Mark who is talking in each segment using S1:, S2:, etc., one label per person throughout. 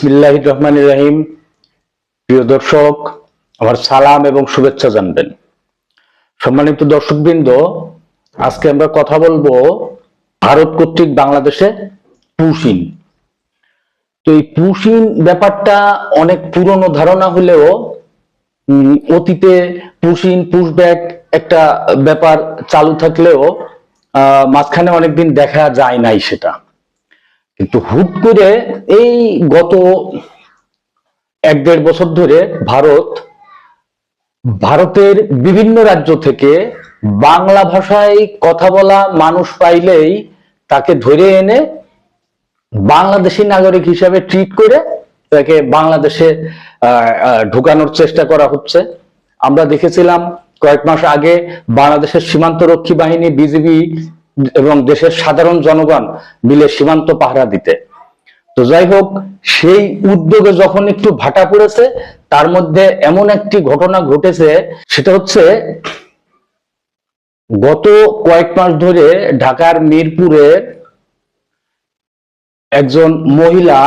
S1: বিসমিল্লাহ রহমান রাহিম। প্রিয় দর্শক, আমার সালাম এবং শুভেচ্ছা জানবেন। সম্মানিত দর্শকবৃন্দ, আজকে আমরা কথা বলব ভারত কর্তৃক বাংলাদেশে পুশিন তো এই পুশিন ব্যাপারটা অনেক পুরনো ধারণা হলেও অতীতে পুশিন পুশব্যাক একটা ব্যাপার চালু থাকলেও মাঝখানে অনেকদিন দেখা যায় নাই সেটা। কিন্তু হুট করে এই গত এক দেড় বছর ধরে ভারত ভারতের বিভিন্ন রাজ্য থেকে বাংলা ভাষায় কথা বলা মানুষ পাইলেই তাকে ধরে এনে বাংলাদেশি নাগরিক হিসাবে ট্রিট করে তাকে বাংলাদেশে ঢুকানোর চেষ্টা করা হচ্ছে। আমরা দেখেছিলাম কয়েক মাস আগে বাংলাদেশের সীমান্তরক্ষী বাহিনী, বিজিবি এবং দেশের সাধারণ জনগণ মিলে সীমান্ত পাহারা দিতে। তো যাই হোক, সেই উদ্যোগে যখন একটু ভাটা পড়েছে, তার মধ্যে এমন একটি ঘটনা ঘটেছে, সেটা হচ্ছে গত কয়েক মাস ধরে ঢাকার মিরপুরে একজন মহিলা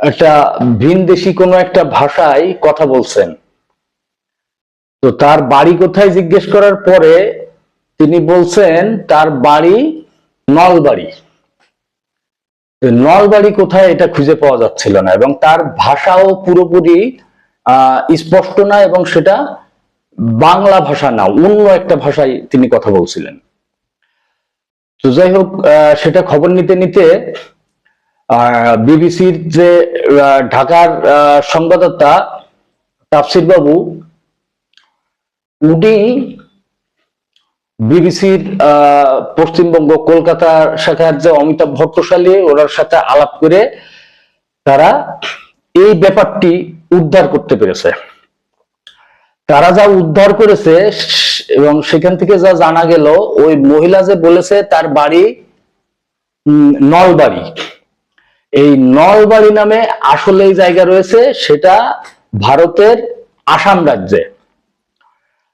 S1: একটা ভিনদেশি কোনো একটা ভাষায় কথা বলছেন। তো তার বাড়ি কোথায় জিজ্ঞেস করার পরে তিনি বলছেন, তার বাড়ি নলবাড়ি। নলবাড়ি কোথায় এটা খুঁজে পাওয়া যাচ্ছিল না এবং তার ভাষাও পুরোপুরি স্পষ্ট না এবং সেটা বাংলা ভাষা না, অন্য একটা ভাষায় তিনি কথা বলছিলেন। তো যাই হোক সেটা খবর নিতে নিতে বিবিসির যে ঢাকার সংবাদদাতা তাফসির বাবু উনি বিবিসির পশ্চিমবঙ্গ কলকাতা শাখার যে অমিতাভ ভট্টশালী, ওনার সাথে আলাপ করে তারা এই ব্যাপারটি উদ্ধার করতে পেরেছে। তারা যা উদ্ধার করেছে, এবং সেখান থেকে যা জানা গেল, ওই মহিলা যে বলেছে, তার বাড়ি নলবাড়ি। এই নলবাড়ি নামে আসলে জায়গা রয়েছে, সেটা ভারতের আসাম রাজ্যে।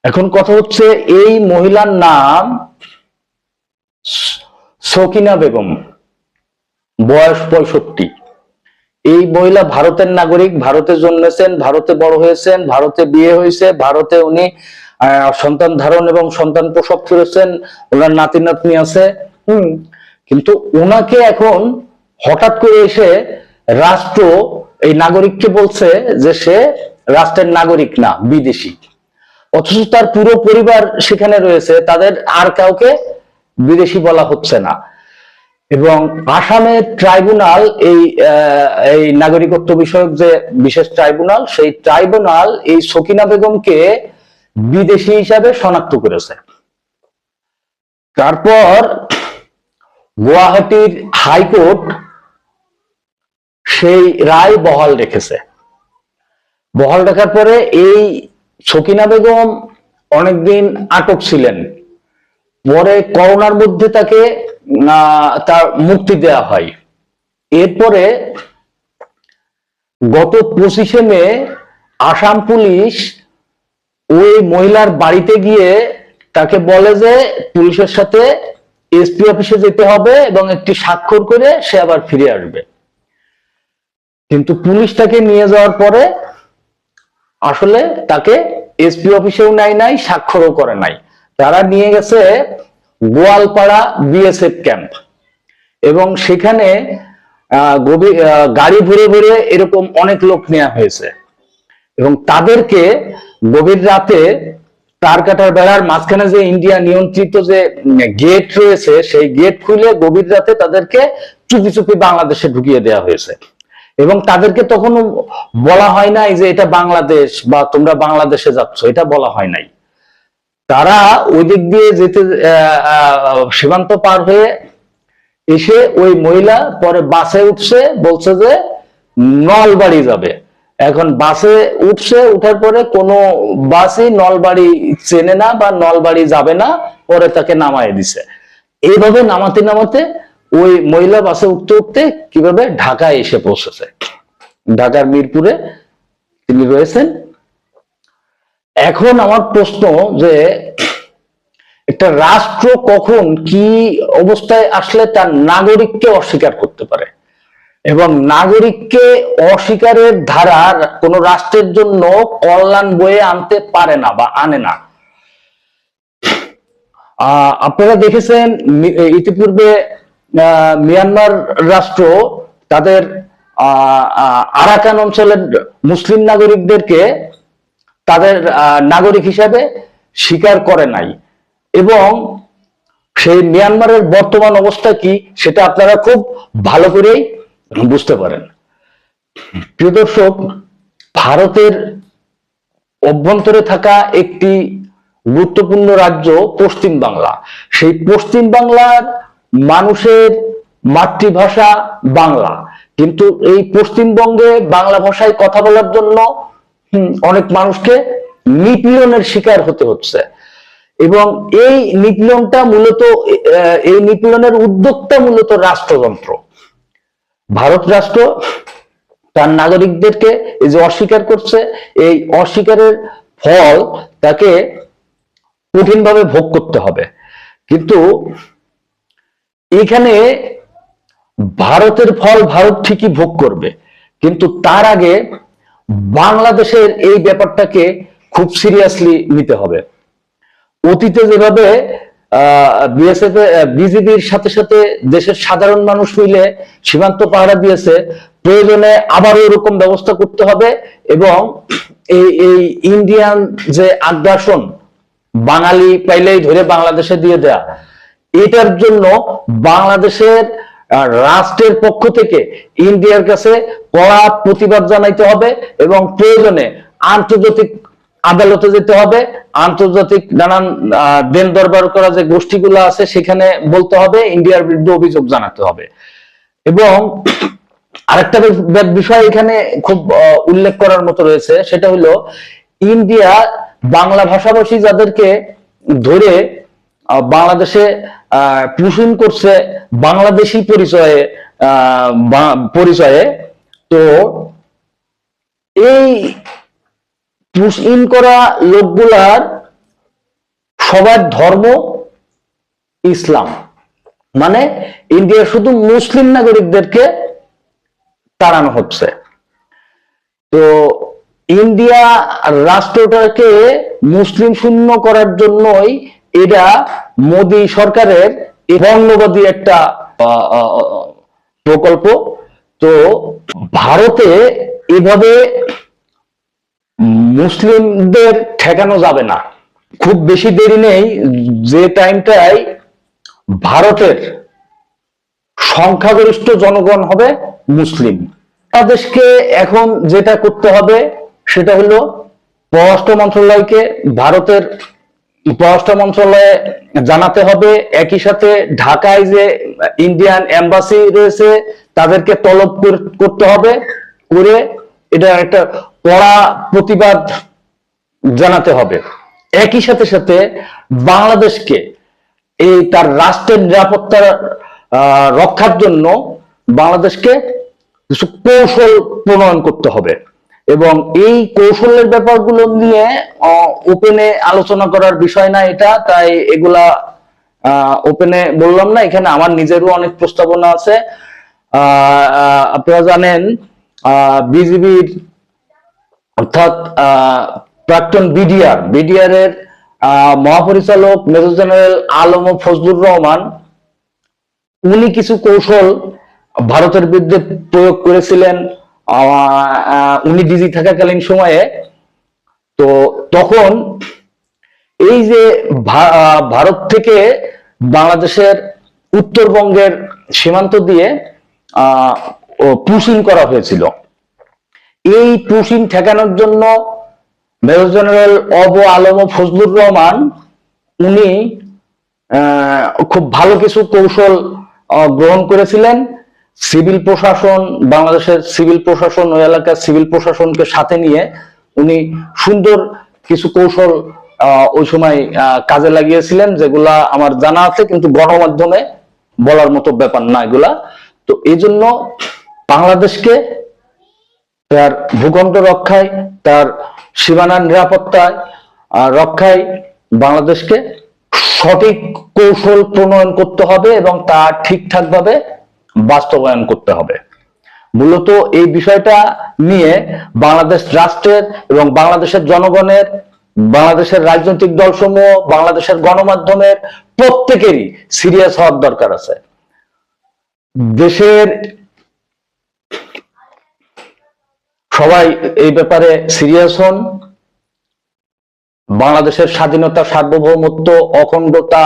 S1: এখন কথা হচ্ছে এই মহিলার নাম সকিনা বেগম, বয়স পঁয়ষট্টি। এই মহিলা ভারতের নাগরিক, ভারতে জন্মেছেন, ভারতে বড় হয়েছেন, ভারতে বিয়ে হয়েছে, ভারতে উনি সন্তান ধারণ এবং সন্তান প্রসব করেছেন, ওনার নাতি নাতনি আছে। হম, কিন্তু ওনাকে এখন হঠাৎ করে এসে রাষ্ট্র এই নাগরিককে বলছে যে সে রাষ্ট্রের নাগরিক না, বিদেশি। অথচ তার পুরো পরিবার সেখানে রয়েছে, তাদের আর কাউকে বিদেশি বলা হচ্ছে না। এবং আসামের ট্রাইব্যুনাল এই এই নাগরিকত্ব বিষয়ক যে বিশেষ ট্রাইব্যুনাল, সেই ট্রাইব্যুনাল এই সকিনা বেগমকে বিদেশি হিসাবে শনাক্ত করেছে। তারপর গুয়াহাটির হাইকোর্ট সেই রায় বহাল রেখেছে। বহাল রাখার পরে এই সকিনা বেগম অনেকদিন আটক ছিলেন। পরে করোনার মধ্যে তাকে তার মুক্তি দেওয়া হয়। এরপরে গত পঁচিশে মে আসাম পুলিশ ওই মহিলার বাড়িতে গিয়ে তাকে বলে যে, পুলিশের সাথে এসপি অফিসে যেতে হবে এবং একটি স্বাক্ষর করে সে আবার ফিরে আসবে। কিন্তু পুলিশ তাকে নিয়ে যাওয়ার পরে আসলে তাকে এসপি অফিসেও নাই নাই, স্বাক্ষরও করে নাই। তারা নিয়ে গেছে গোয়ালপাড়া বিএসএফ ক্যাম্প। এবং সেখানে গাড়ি ভরে ভরে এরকম অনেক লোক নেওয়া হয়েছে। এবং তাদেরকে গভীর রাতে তার কাটার বেড়ার মাঝখানে যে ইন্ডিয়া নিয়ন্ত্রিত যে গেট রয়েছে, সেই গেট খুলে গভীর রাতে তাদেরকে চুপি চুপি বাংলাদেশে ঢুকিয়ে দেওয়া হয়েছে। এবং তাদেরকে তখন বলা হয় নাই যে এটা বাংলাদেশ বা তোমরা বাংলাদেশে যাচ্ছ, এটা বলা হয় নাই। তারা ওই দিক দিয়ে যেতে সীমান্ত পার হয়ে এসে ওই মহিলা পরে বাসে উঠছে, বলছে যে নলবাড়ি যাবে। এখন বাসে উঠছে, উঠার পরে কোনো বাসই নলবাড়ি চেনে না বা নলবাড়ি যাবে না, পরে তাকে নামায় দিছে। এইভাবে নামাতে নামাতে ওই মহিলা বাসে উঠতে উঠতে কীভাবে ঢাকায় এসে পৌঁছেছে? ঢাকার মিরপুরে তিনি রয়েছেন। এখন আমার প্রশ্ন যে একটা রাষ্ট্র কখন কি অবস্থায় আসলে তার নাগরিককে অস্বীকার করতে পারে? এবং নাগরিককে অস্বীকারের ধারা কোন রাষ্ট্রের জন্য কল্যাণ বয়ে আনতে পারে না বা আনে না। আপনারা দেখেছেন ইতিপূর্বে মিয়ানমার রাষ্ট্র তাদের আরাকান অঞ্চলের মুসলিম নাগরিকদেরকে তাদের নাগরিক হিসাবে স্বীকার করে নাই। এবং সেই মিয়ানমারের বর্তমান অবস্থা কি সেটা আপনারা খুব ভালো করেই বুঝতে পারেন। প্রিয় দর্শক, ভারতের অভ্যন্তরে থাকা একটি গুরুত্বপূর্ণ রাজ্য পশ্চিম বাংলা। সেই পশ্চিম বাংলার মানুষের মাতৃভাষা বাংলা। কিন্তু এই পশ্চিমবঙ্গে বাংলা ভাষায় কথা বলার জন্য অনেক মানুষকে নিপীড়নের শিকার হতে হচ্ছে। এবং এই নিপীড়নটা মূলত এই নিপীড়নের উদ্যোক্তা মূলত রাষ্ট্রযন্ত্র। ভারত রাষ্ট্র তার নাগরিকদেরকে এই যে অস্বীকার করছে, এই অস্বীকারের ফল তাকে কঠিনভাবে ভোগ করতে হবে। কিন্তু এখানে ভারতের ফল ভারত ঠিকই ভোগ করবে, কিন্তু তার আগে বাংলাদেশের এই ব্যাপারটাকে খুব সিরিয়াসলি নিতে হবে। অতীতে যেভাবে বিএসএফ বিজিবির সাথে সাথে দেশের সাধারণ মানুষ মিলে সীমান্ত পাহারা দিয়েছে, প্রয়োজনে আবারও এরকম ব্যবস্থা করতে হবে এবং এই এই ইন্ডিয়ান যে আগ্রাসন, বাঙালি পাইলেই ধরে বাংলাদেশে দিয়ে দেয়া এটার জন্য বাংলাদেশের রাষ্ট্রের পক্ষ থেকে ইন্ডিয়ার কাছে কড়া প্রতিবাদ জানাইতে হবে এবং প্রয়োজনে আন্তর্জাতিক আদালতে যেতে হবে। আন্তর্জাতিক নানান দেন দরবার করা যে গোষ্ঠীগুলো আছে সেখানে বলতে হবে, ইন্ডিয়ার বিরুদ্ধে অভিযোগ জানাতে হবে। এবং আরেকটা বিষয় এখানে খুব উল্লেখ করার মতো রয়েছে, সেটা হলো ইন্ডিয়া বাংলা ভাষাভাষী যাদেরকে ধরে বাংলাদেশে পোষণ করছে বাংলাদেশি পরিচয়ে পরিচয়ে। তো এই ইন করা লোকগুলার সবার ধর্ম ইসলাম। মানে ইন্ডিয়ার শুধু মুসলিম নাগরিকদেরকে তাড়ানো হচ্ছে। তো ইন্ডিয়া রাষ্ট্রটাকে মুসলিম শূন্য করার জন্যই এটা মোদী সরকারের বর্ণবাদী একটা প্রকল্প। তো ভারতে এভাবে মুসলিমদের ঠেকানো যাবে না। খুব বেশি দেরি নেই, যে টাইমটাই ভারতের সংখ্যাগরিষ্ঠ জনগণ হবে মুসলিম। বাংলাদেশকে এখন যেটা করতে হবে, সেটা হলো পররাষ্ট্র মন্ত্রণালয়কে ভারতের পররাষ্ট্র মন্ত্রণালয়ে জানাতে হবে, একই সাথে ঢাকায় যে ইন্ডিয়ান এম্বাসি রয়েছে, তাদেরকে তলব কর- করতে হবে, করে এটা একটা কড়া প্রতিবাদ জানাতে হবে। একই সাথে সাথে বাংলাদেশকে এই তার রাষ্ট্রের নিরাপত্তা রক্ষার জন্য বাংলাদেশকে কিছু কৌশল প্রণয়ন করতে হবে। এবং এই কৌশলের ব্যাপারগুলো নিয়ে ওপেনে আলোচনা করার বিষয় না এটা, তাই এগুলা ওপেনে বললাম না, এখানে আমার নিজেরও অনেক প্রস্তাবনা আছে। আপনারা জানেন বিজিবির, অর্থাৎ প্রাক্তন বিডিআর বিডিআর এর মহাপরিচালক মেজর জেনারেল আলম ফজলুর রহমান, উনি কিছু কৌশল ভারতের বিরুদ্ধে প্রয়োগ করেছিলেন। উনি ডিজি থাকাকালীন সময়ে, তো তখন এই যে ভারত থেকে বাংলাদেশের উত্তরবঙ্গের সীমান্ত দিয়ে পুশিং করা হয়েছিল। এই পুশিং ঠেকানোর জন্য মেজর জেনারেল অব আলম ফজলুর রহমান, উনি খুব ভালো কিছু কৌশল গ্রহণ করেছিলেন। সিভিল প্রশাসন, বাংলাদেশের সিভিল প্রশাসন, ওই এলাকার সিভিল প্রশাসনকে সাথে নিয়ে উনি সুন্দর কিছু কৌশল ওই সময় কাজে লাগিয়েছিলেন, যেগুলা আমার জানা আছে, কিন্তু গণমাধ্যমে বলার মতো ব্যাপার না এগুলা। তো এই জন্য বাংলাদেশকে তার ভূখণ্ড রক্ষায়, তার সীমানার নিরাপত্তায় রক্ষায় বাংলাদেশকে সঠিক কৌশল প্রণয়ন করতে হবে এবং তা ঠিকঠাক ভাবে বাস্তবায়ন করতে হবে। মূলত এই বিষয়টা নিয়ে বাংলাদেশ রাষ্ট্রের এবং বাংলাদেশের জনগণের, বাংলাদেশের রাজনৈতিক দলসমূহ, বাংলাদেশের গণমাধ্যমের প্রত্যেকেরই সিরিয়াস হওয়ার দরকার আছে। দেশের সবাই এই ব্যাপারে সিরিয়াস হন। বাংলাদেশের স্বাধীনতা, সার্বভৌমত্ব, অখণ্ডতা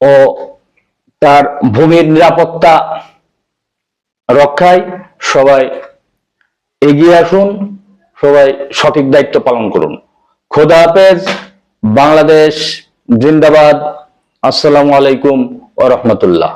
S1: ও তার ভূমির নিরাপত্তা রক্ষায় সবাই এগিয়ে আসুন, সবাই সঠিক দায়িত্ব পালন করুন। খোদা হাফেজ, বাংলাদেশ জিন্দাবাদ। আসসালামু আলাইকুম ও রহমতুল্লাহ।